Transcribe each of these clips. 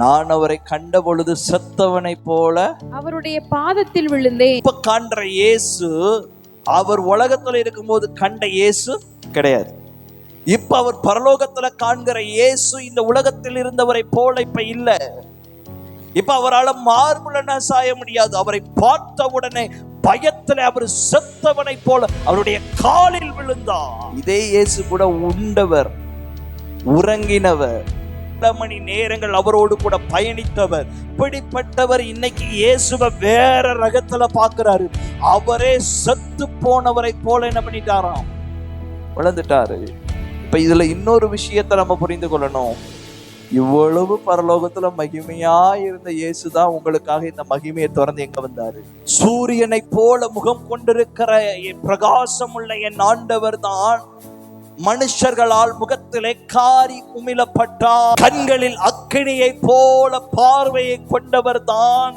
நான் அவரை கண்ட பொழுது செத்தவனை போல அவருடைய பாதத்தில் விழுந்தேன். இப்ப காண்ற இயேசு அவர் உலகத்துல இருக்கும்போது கண்ட இயேசு கிடையாது. இப்ப அவர் பரலோகத்துல காண்கிற இயேசு இந்த உலகத்தில் இருந்தவரை போல இப்ப இல்ல. இப்ப அவரால் மார்புலன சாய முடியாது. அவரை பார்த்த உடனே பயத்துல அவர் செத்தவனை போல அவருடைய காலில் விழுந்தார் இதே இயேசு கூட உண்டவர் உறங்கினவர். பல மணி நேரங்கள் அவரோடு கூட பயணித்தவர். இப்படிப்பட்டவர் இன்னைக்கு இயேசுவை வேற ரகத்துல பாக்குறாரு அவரே செத்து போனவரை போல என்ன பண்ணிட்டாராம்? வளர்ந்துட்டாரு. இப்ப இதுல இன்னொரு விஷயத்த நம்ம புரிந்து கொள்ளணும். இவ்வளவு பரலோகத்துல மகிமையா இருந்த இயேசுதான் உங்களுக்காக இந்த மகிமையை திறந்து எங்க வந்தாரு? சூரியனை போல முகம் கொண்டிருக்கிற என் பிரகாசம் உள்ள என் ஆண்டவர் தான் மனுஷர்களால் முகத்திலே காரி உமிழப்பட்டார் கண்களில் அக்கினியை போல பார்வையை கொண்டவர் தான்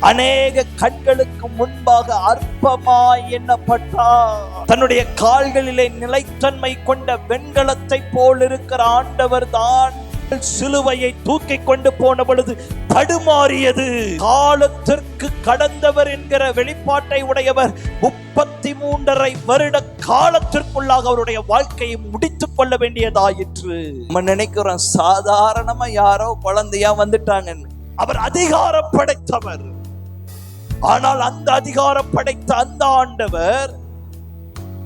அநேக கண்களுக்கு முன்பாக அற்பமாய் எண்ணப்பட்டார். தன்னுடைய கால்களிலே நிலைத்தன்மை கொண்ட வெண்கலத்தை போல் இருக்கிற ஆண்டவர் தான் சிலுவையை தூக்கி கொண்டு போன பொழுது தடுமாறியது. காலத்திற்கு கடந்தவர் என்கிற வெளிப்பாட்டை உடையவர் முப்பத்தி மூன்றரை வருட காலத்திற்குள்ளாக அவருடைய வாழ்க்கையை முடித்துக் கொள்ள வேண்டியதாயிற்று நம்ம நினைக்கிறோம் சாதாரணமா யாரோ குழந்தையா வந்துட்டாங்கன்னு. அவர் அதிகாரம் படைத்தவர். ஆனால் அந்த அதிகாரம் படைத்த அந்த ஆண்டவர்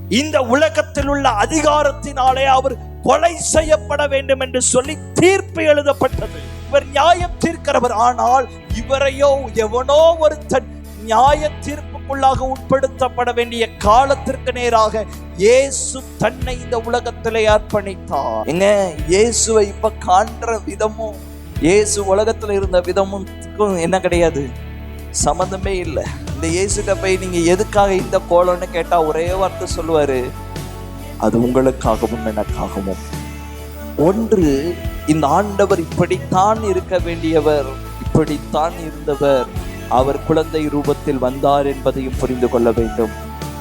இந்த உலகத்தில் உள்ள அதிகாரத்தினாலே அவர் கொலை செய்யப்பட வேண்டும் என்று சொல்லி தீர்ப்பு எழுதப்பட்டது. இவர் நியாயம் தீர்க்கிறவர். ஆனால் இவரையோ எவனோ ஒருத்தன் நியாய தீர்ப்புக்குள்ளாக உட்படுத்தப்பட வேண்டிய காலத்திற்கு நேராக இயேசு தன்னை இந்த உலகத்திலே அர்ப்பணித்தார். எங்க இயேசுவை இப்ப காண்ற விதமும் இயேசு உலகத்துல இருந்த விதமும் என்ன கிடையாது? சம்மந்தமே இல்லை. இந்த இயேசுட்ட போய் நீங்க எதுக்காக இந்த கோலம்னு கேட்டா ஒரே வார்த்தை சொல்லுவாரு. அது உங்களுக்காகவும் எனக்காகவும். ஒன்று இந்த ஆண்டவர் இப்படித்தான் இருக்க வேண்டியவர் இப்படித்தான் இருந்தவர். அவர் குழந்தை ரூபத்தில் வந்தார் என்பதையும் புரிந்து கொள்ள வேண்டும்.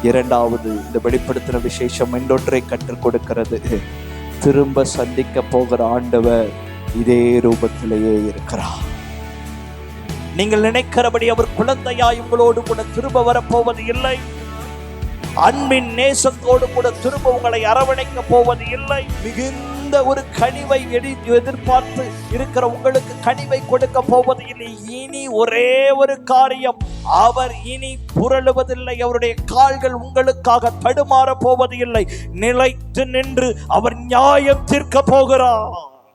இரண்டாவது இந்த வெளிப்படுத்தின விசேஷம் இன்னொன்றை கற்றுக் கொடுக்கிறது. திரும்ப சந்திக்க போகிற ஆண்டவர் இதே ரூபத்திலேயே இருக்கிறார். நீங்கள் நினைக்கிறபடி அவர் குழந்தையாய் உங்களோடு கூட திரும்ப வரப்போவது இல்லை. அன்பின் நேசத்தோடு கூட திரும்ப உங்களை அரவணைக்க போவது இல்லை. மிகுந்த ஒரு கனிவை எதிர்பார்த்து இருக்கிற உங்களுக்கு கனிவை கொடுக்க போவது இல்லை. இனி ஒரே ஒரு காரியம். அவர் இனி புரளுவதில்லை. அவருடைய கால்கள் உங்களுக்காக தடுமாற போவது இல்லை. நிலைத்து நின்று அவர் நியாயம் தீர்க்க போகிறார்.